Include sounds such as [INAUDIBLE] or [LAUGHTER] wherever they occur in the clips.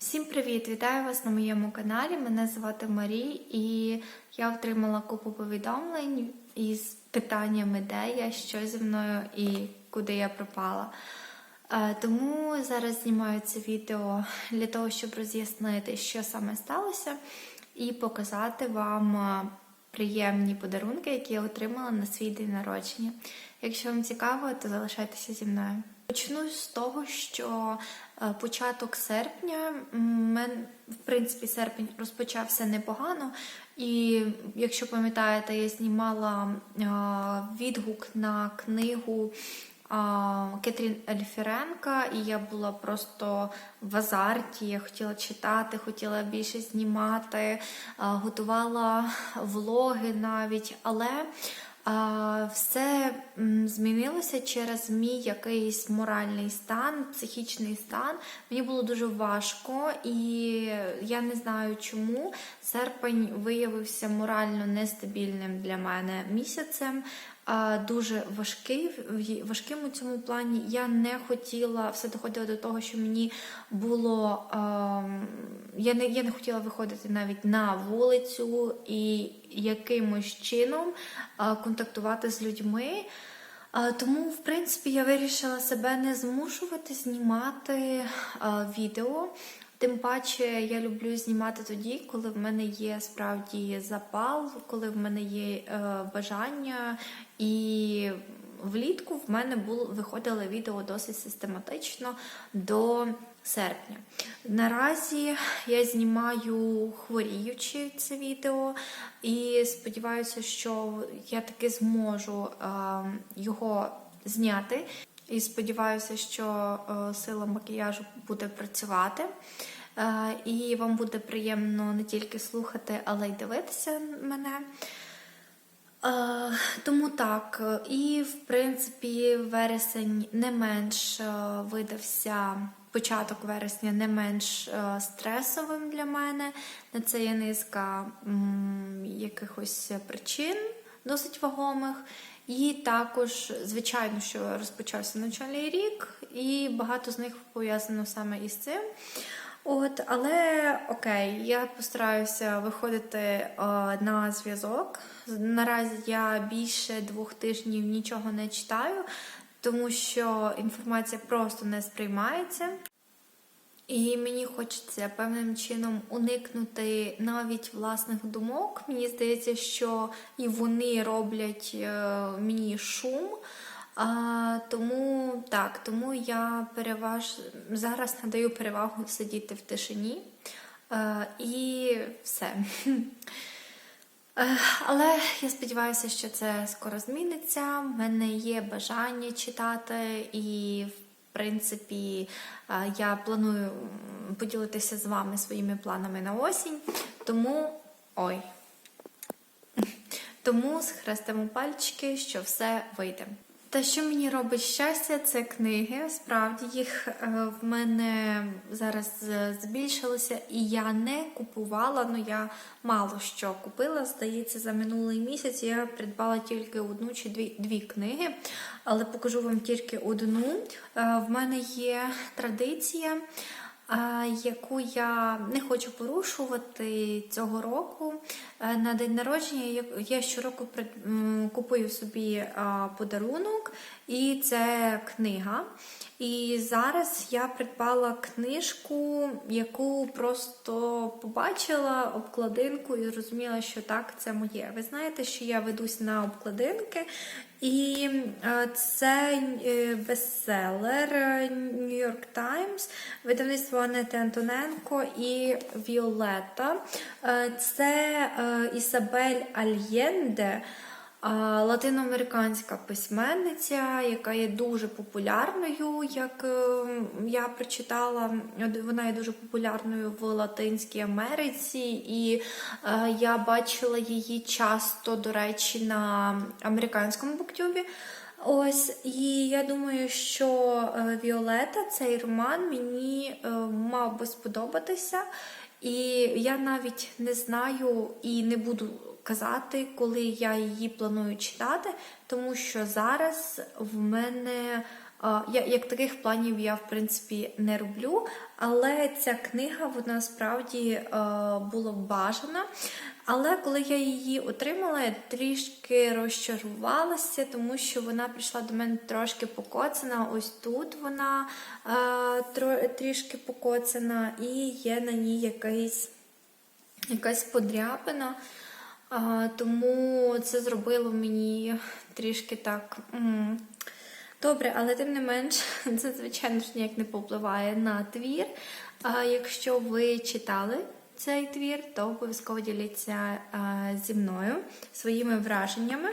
Всім привіт! Вітаю вас на моєму каналі. Мене звати Марі, і я отримала купу повідомлень із питаннями, де я, що зі мною і куди я пропала. Е, Тому зараз знімаю це відео для того, щоб роз'яснити, що саме сталося, і показати вам е, приємні подарунки, які я отримала на свій день народження. Якщо вам цікаво, то залишайтеся зі мною. Почну з того, що початок серпня, мен, в принципі, серпень розпочався непогано. І якщо пам'ятаєте, я знімала відгук на книгу Кетрін Ельфіренка, і я була просто в азарті. Я хотіла читати, хотіла більше знімати, готувала влоги навіть, але. Все змінилося через мій якийсь моральний стан, психічний стан. Мені було дуже важко, і я не знаю чому. Серпень виявився морально нестабільним для мене місяцем. Дуже важкий, важким у цьому плані. Я не хотіла, все доходило до того, що мені було. ем, Я не, я не хотіла виходити навіть на вулицю і якимось чином а, контактувати з людьми. Тому, в принципі, я вирішила себе не змушувати знімати а, відео. Тим паче я люблю знімати тоді, коли в мене є справді запал, коли в мене є е, бажання. І влітку в мене було виходило відео досить систематично до серпня. Наразі я знімаю хворіючи це відео, і сподіваюся, що я таки зможу е, його зняти. І сподіваюся, що е, сила макіяжу буде працювати. Е, і вам буде приємно не тільки слухати, але й дивитися мене. Е, Тому так, і в принципі вересень не менш видався початок вересня не менш стресовим для мене. На це є низка якихось причин досить вагомих. І також, звичайно, що розпочався навчальний рік, і багато з них пов'язано саме із цим. От, але окей, я постараюся виходити е, на зв'язок. Наразі я більше двох тижнів нічого не читаю, тому що інформація просто не сприймається. І мені хочеться певним чином уникнути навіть власних думок. Мені здається, що і вони роблять е, мені шум. А, тому так, тому я переваж... зараз надаю перевагу сидіти в тишині. Е, і все. Е, Але я сподіваюся, що це скоро зміниться. В мене є бажання читати, і, в принципі, я планую поділитися з вами своїми планами на осінь. Тому ой. [LAUGHS] Тому схрестимо пальчики, що все вийде. Та що мені робить щастя, це книги. Справді їх е, в мене зараз е, збільшилося, і я не купувала. Ну я мало що купила. Здається, за минулий місяць я придбала тільки одну чи дві, дві книги, але покажу вам тільки одну. Е, В мене є традиція. Яку я не хочу порушувати цього року. Е, На день народження я щороку купую собі подарунок, і це книга. І зараз я придбала книжку, яку просто побачила обкладинку і зрозуміла, що так, це моє. Ви знаєте, що я ведусь на обкладинки, і е, це е, бестселер е, New York Times, видавництво Анети Антоненко і Віолетта. Е, Це е, Ісабель Альєнде. Латиноамериканська письменниця, яка є дуже популярною, як е, я прочитала, вона є дуже популярною в Латинській Америці, і е, я бачила її часто, до речі, на американському буктюбі. Ось, і я думаю, що е, Віолета, цей роман мені мав би сподобатися. І я навіть не знаю і не буду казати, коли я її планую читати, тому що зараз в мене. Я, як таких планів я в принципі не роблю, але ця книга вона справді була бажана. Але коли я її отримала, я трішки розчарувалася, тому що вона прийшла до мене трошки покоцана. Ось тут вона трішки покоцана, і є на ній якийсь, якась подряпина. Тому це зробило мені трішки так. Добре, але тим не менш, [LAUGHS] це, звичайно ж, ніяк не повпливає на твір. А якщо ви читали цей твір, то обов'язково діліться зі мною своїми враженнями.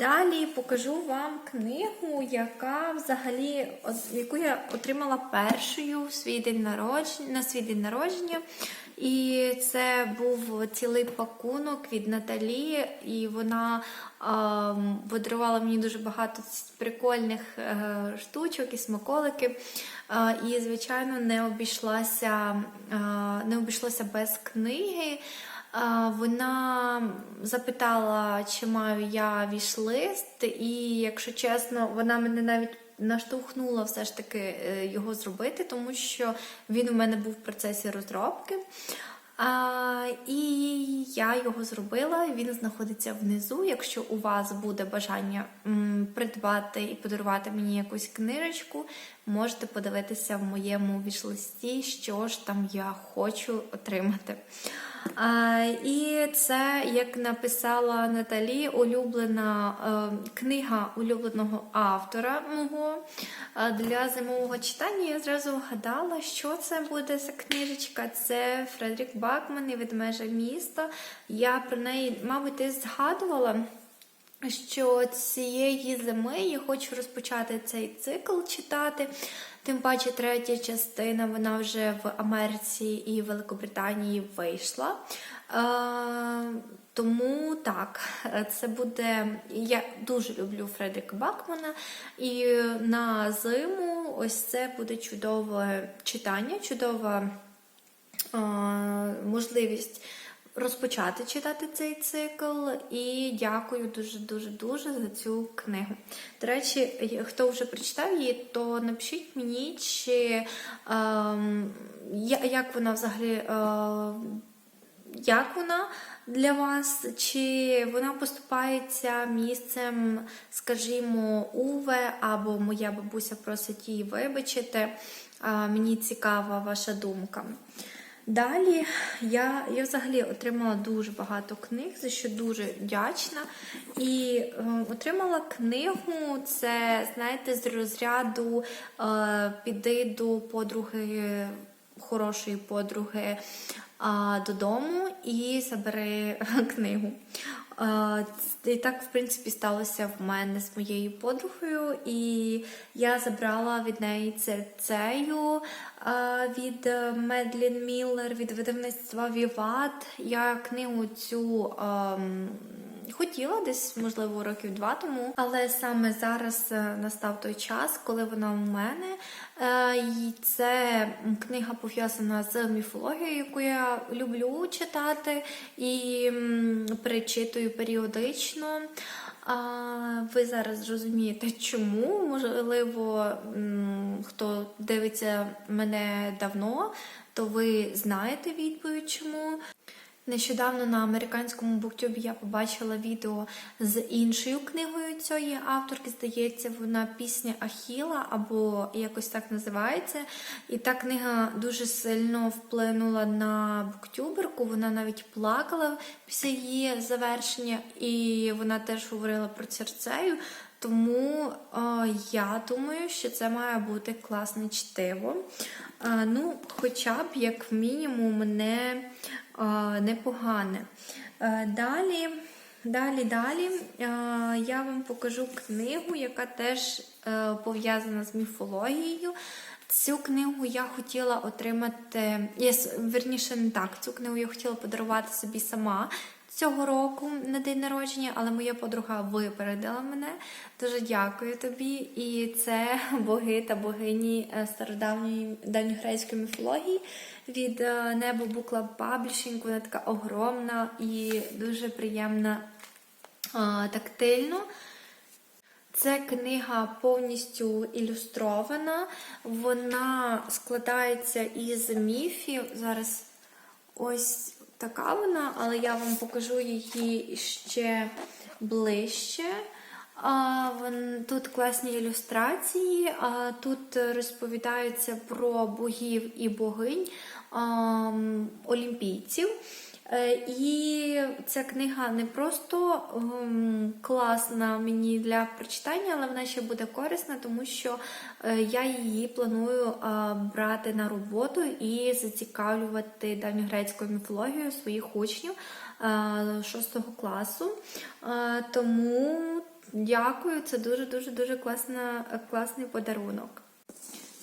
Далі покажу вам книгу, яка взагалі, яку я отримала першою в свій день народження, на свій день народження. І це був цілий пакунок від Наталі, і вона ем, подарувала мені дуже багато прикольних е, штучок і смаколики. Е, і, звичайно, не обійшлася, е, не обійшлося без книги. Вона запитала, чи маю я вішлист, і, якщо чесно, вона мене навіть наштовхнула все ж таки е, його зробити, тому що він у мене був в процесі розробки. А, і я його зробила. Він знаходиться внизу. Якщо у вас буде бажання придбати і подарувати мені якусь книжечку, можете подивитися в моєму вішлисті, що ж там я хочу отримати. І це, як написала Наталі, улюблена е, книга улюбленого автора мого е, для зимового читання. Я зразу вгадала, що це буде за книжечка. Це Фредерік Бакман і ведмеже місто. Я про неї, мабуть, ти згадувала. Що цієї зими я хочу розпочати цей цикл читати. Тим паче, третя частина вона вже в Америці і Великобританії вийшла. Е, тому так, це буде. Я дуже люблю Фредерика Бакмана, і на зиму ось це буде чудове читання, чудова е, можливість розпочати читати цей цикл. І дякую дуже-дуже дуже за цю книгу. До речі, хто вже прочитав її, то напишіть мені, чи ем, як вона взагалі. Е, як вона для вас? Чи вона поступається місцем, скажімо, Уве, або моя бабуся просить її вибачити? Мені цікава ваша думка. Далі я, я взагалі отримала дуже багато книг, за що дуже вдячна. І е, отримала книгу, це, знаєте, з розряду е, піди до подруги, хорошої подруги е, додому і забери [LAUGHS] книгу. І так, в принципі, сталося в мене з моєю подругою, і я забрала від неї церцею від е, Медлін Міллер, від видавництва Віват. Я книгу цю. Хотіла десь, можливо, років два тому, але саме зараз е, настав той час, коли вона у мене. Е, І це книга пов'язана з міфологією, яку я люблю читати і перечитую періодично. А ви зараз зрозумієте, чому? Можливо, хто дивиться мене давно, то ви знаєте відповідь чому. Нещодавно на американському буктюбі я побачила відео з іншою книгою цієї авторки. Здається, вона пісня Ахіла або якось так називається. І та книга дуже сильно вплинула на буктюберку. Вона навіть плакала після її завершення, і вона теж говорила про церцею. Тому е, я думаю, що це має бути класне чтиво. Е, ну, хоча б, як мінімум, не е, непогане. Е, далі, далі, далі е, я вам покажу книгу, яка теж е, пов'язана з міфологією. Цю книгу я хотіла отримати, я, верніше не так, цю книгу я хотіла подарувати собі сама, цього року на день народження, але моя подруга випередила мене. Дуже дякую тобі. І це [LAUGHS] боги та богині е, стародавньої давньогрецької міфології від е, Небо Букла Паблішинг. Вона така огромна і дуже приємна е, тактильно. Це книга повністю ілюстрована. Вона складається із міфів. Зараз ось така вона, але я вам покажу її ще ближче. Тут класні ілюстрації, тут розповідаються про богів і богинь олімпійців. Е, І ця книга не просто ем, класна мені для прочитання, але вона ще буде корисна, тому що е, я її планую е, брати на роботу і зацікавлювати давньогрецькою міфологією своїх учнів 6 класу. Тому дякую, це дуже дуже дуже класний подарунок.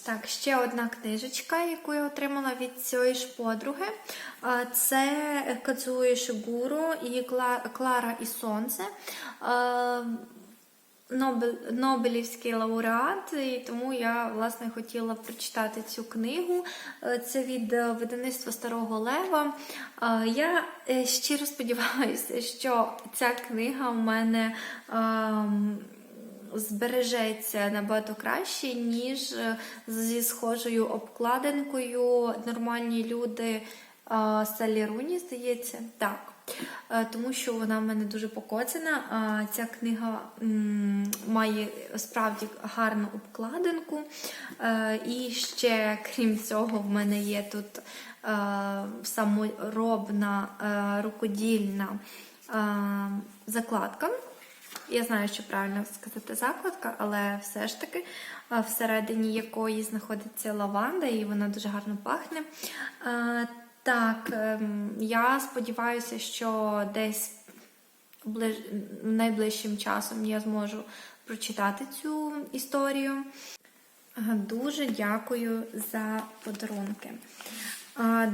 Так, ще одна книжечка, яку я отримала від цієї ж подруги. Це Кадзуї Шигуру і Клара і Сонце. Нобелівський лауреат, і тому я власне хотіла прочитати цю книгу. Е, Це від е, видавництва Старого Лева. Я е, щиро сподіваюся, що ця книга в мене. Збережеться набагато краще, ніж е, зі схожою обкладинкою нормальні люди а, Салі Руні, здається. Так. Е, Тому що вона в мене дуже покоцана. А Ця книга має справді гарну обкладинку. Е, І ще, крім цього, в мене є тут е, саморобна е, рукодільна е, закладка. Я знаю, що правильно сказати закладка, але все ж таки всередині якої знаходиться лаванда, і вона дуже гарно пахне. Так, ем, я сподіваюся, що десь найближчим часом я зможу прочитати цю історію. Дуже дякую за подарунки.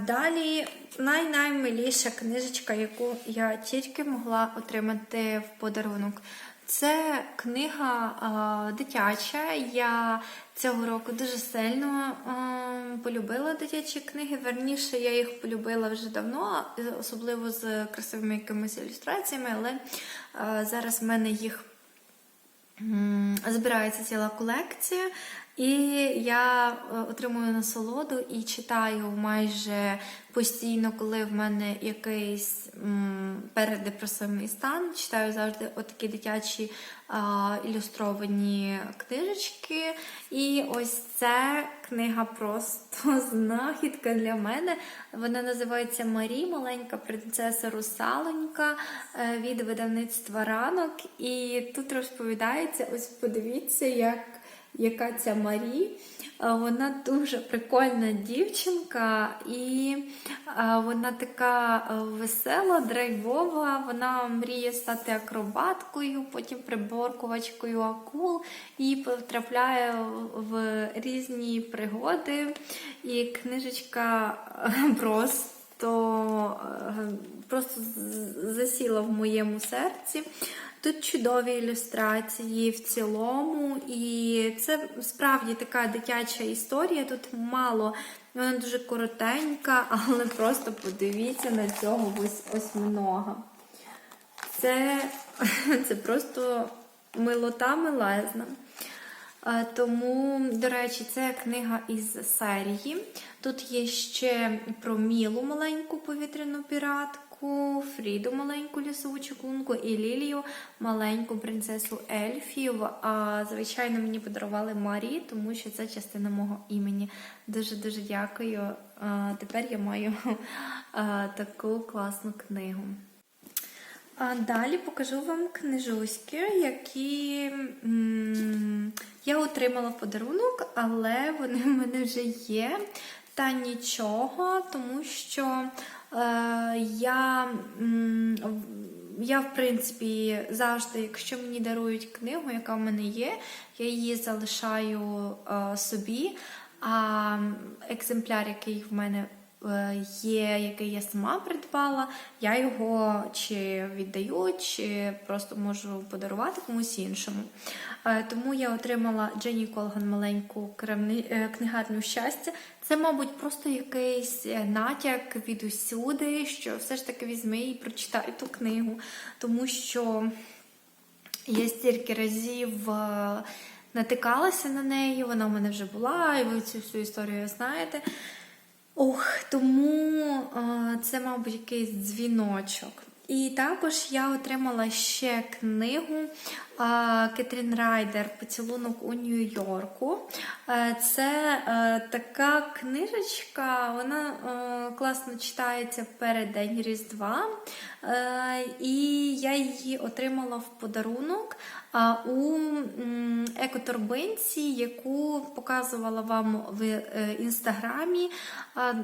Далі найнаймиліша книжечка, яку я тільки могла отримати в подарунок. Це книга дитяча. Я цього року дуже сильно полюбила дитячі книги. Верніше, я їх полюбила вже давно, особливо з красивими якимись ілюстраціями, але зараз в мене їх збирається ціла колекція, і я е, отримую насолоду і читаю майже постійно, коли в мене якийсь передепресивний стан. Читаю завжди отакі дитячі ілюстровані книжечки. І ось це книга просто [LAUGHS] знахідка для мене. Вона називається Марі, маленька принцеса Русалонька е, від видавництва ранок. І тут розповідається: ось подивіться, як. Яка ця Марі, вона дуже прикольна дівчинка, і вона така весела, драйвова. Вона мріє стати акробаткою, потім приборкувачкою акул і потрапляє в- різні пригоди. І книжечка просто, просто засіла в моєму серці. Тут чудові ілюстрації в цілому, і це справді така дитяча історія. Тут мало, вона дуже коротенька, [LAUGHS] але просто подивіться на цього ось осьминога. Це, [LAUGHS] це просто милота милезна. Тому, до речі, це книга із серії. Тут є ще про Мілу маленьку повітряну піратку, Фріду маленьку лісову чаклунку і Лілію маленьку принцесу ельфів. А, звичайно, мені подарували Марі, тому що це частина мого імені. Дуже-дуже дякую. Е, Тепер я маю е, таку класну книгу. А далі покажу вам книжуськи, які м, я отримала в подарунок, але вони в мене вже є. Та нічого, тому що я, в- я, в принципі, завжди, якщо мені дарують книгу, яка в мене є, я її залишаю е, собі. А екземпляр, який в мене е, є, який я сама придбала, я його чи віддаю, чи просто можу подарувати комусь іншому. Е, Тому я отримала Дженні Колган маленьку е, книгарню щастя. Це, мабуть, просто якийсь е, натяк від усюди, що все ж таки візьми і прочитай ту книгу, тому що я стільки разів е, натикалася на неї, вона в мене вже була, і ви цю всю історію знаєте. Ох, тому це, мабуть, якийсь дзвіночок. І також я отримала ще книгу Кетрін Райдер Поцілунок у Нью-Йорку. Е, Це е, така книжечка, вона е, класно читається перед День Різдва. І я її отримала в подарунок у екоторбинці, яку показувала вам в е, інстаграмі.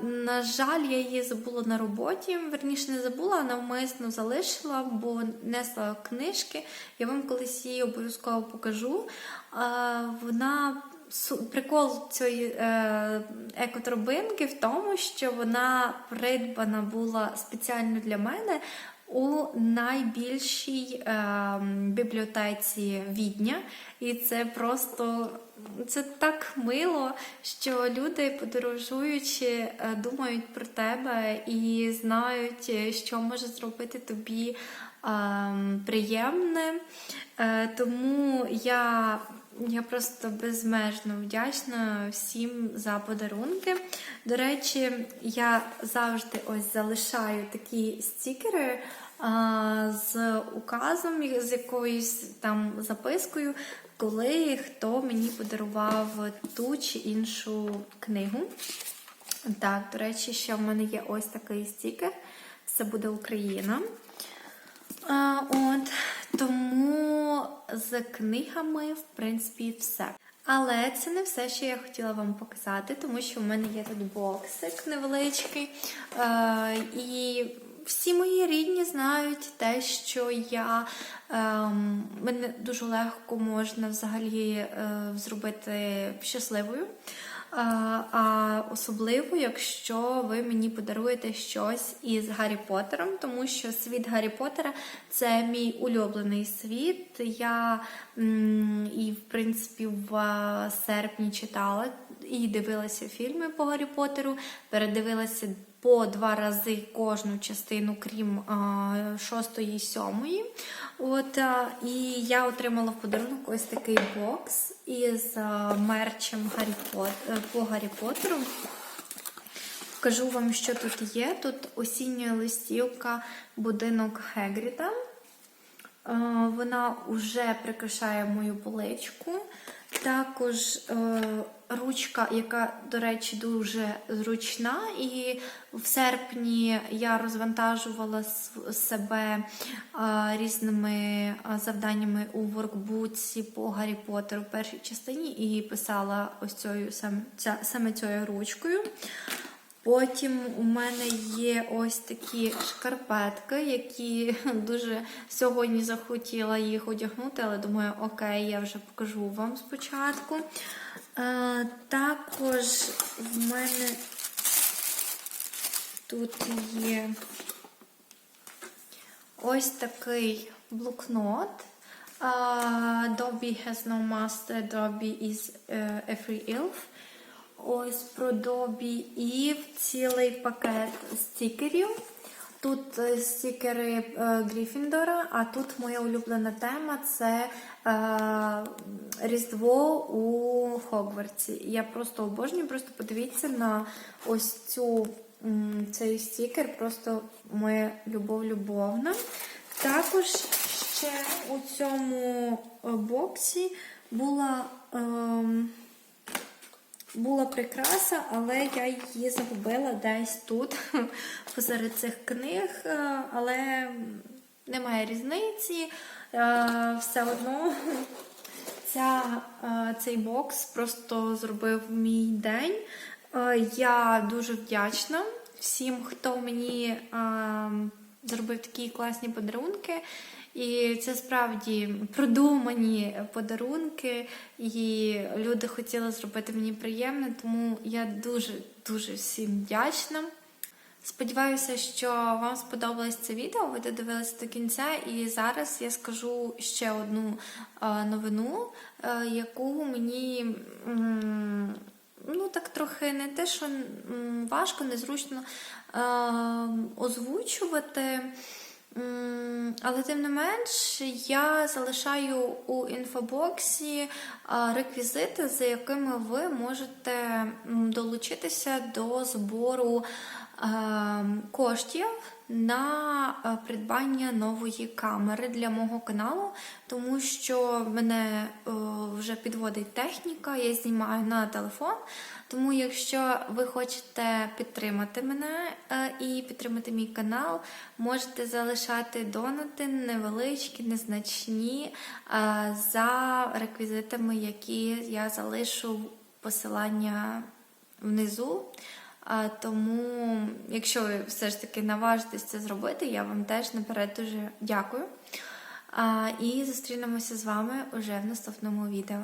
На жаль, я її забула на роботі. Верніше не забула, а навмисно залишила, бо несла книжки. Я вам колись її обов'язково покажу. Вона Прикол цієї е, екоторбинки в тому, що вона придбана була спеціально для мене у найбільшій е, бібліотеці Відня. І це просто це так мило, що люди, подорожуючи, е, думають про тебе і знають, е, що може зробити тобі приємне. Е, Тому я я просто безмежно вдячна всім за подарунки. До речі, я завжди ось залишаю такі стікери з указом, з якоюсь там запискою, коли хто мені подарував ту чи іншу книгу. Так, до речі, ще в мене є ось такий стікер. Це буде Україна. А, от, тому з книгами, в принципі, все. Але це не все, що я хотіла вам показати, тому що в мене є тут боксик невеличкий. Е, і всі мої рідні знають те, що я ем, мене дуже легко можна взагалі е, зробити щасливою. А, особливо, якщо ви мені подаруєте щось із Гаррі Поттером, тому що світ Гаррі Поттера це мій улюблений світ. Я і, в принципі, в серпні читала і дивилася фільми по Гаррі Поттеру, передивилася по два рази кожну частину, крім шостої і сьомої. От, і я отримала в подарунок ось такий бокс із мерчем Гаррі Пот... е, по Гаррі Поттеру. Покажу вам, що тут є. Тут осіння листівка будинок Хегріда. Е, Вона вже прикрашає мою поличку. Також е, ручка, яка, до речі, дуже зручна. І в серпні я розвантажувала себе е, різними е, завданнями у воркбуці по Гаррі Поттеру в першій частині і писала ось цією сам- ця- саме цією ручкою. Потім у мене є ось такі шкарпетки, які [LAUGHS] дуже сьогодні захотіла їх одягнути, але думаю, окей, я вже покажу вам спочатку. Е, також в мене тут є ось такий блокнот. Uh, Dobby has no master, Dobby is a free elf. Ось про Добі і цілий пакет стікерів. Тут е, стікери е, Гріфіндора, а тут моя улюблена тема це е, Різдво у Хогвартсі. Я просто обожнюю, просто подивіться на ось цю цей стікер, просто моя любов-любовна. Також ще у цьому е, боксі була. ем, була прикраса, але я її загубила десь тут, [LAUGHS] посеред цих книг, е, але немає різниці. Е, Все одно [LAUGHS] ця, е, цей бокс просто зробив мій день. Я дуже вдячна всім, хто мені е, зробив такі класні подарунки. І це справді продумані подарунки, і люди хотіли зробити мені приємне, тому я дуже дуже всім вдячна. Сподіваюся, що вам сподобалось це відео. Ви додивилися до кінця, і зараз я скажу ще одну е, новину, е, яку мені ну так трохи не те, що важко, незручно е, озвучувати. Але тим не менш, я залишаю у інфобоксі реквізити, за якими ви можете долучитися до збору коштів на е, придбання нової камери для мого каналу, тому що мене е, вже підводить техніка, я знімаю на телефон. Тому, якщо ви хочете підтримати мене е, і підтримати мій канал, можете залишати донати невеличкі, незначні за реквізитами, які я залишу посилання внизу. Тому, якщо ви все ж таки наважитесь це зробити, я вам теж наперед дуже дякую. І зустрінемося з вами уже в наступному відео.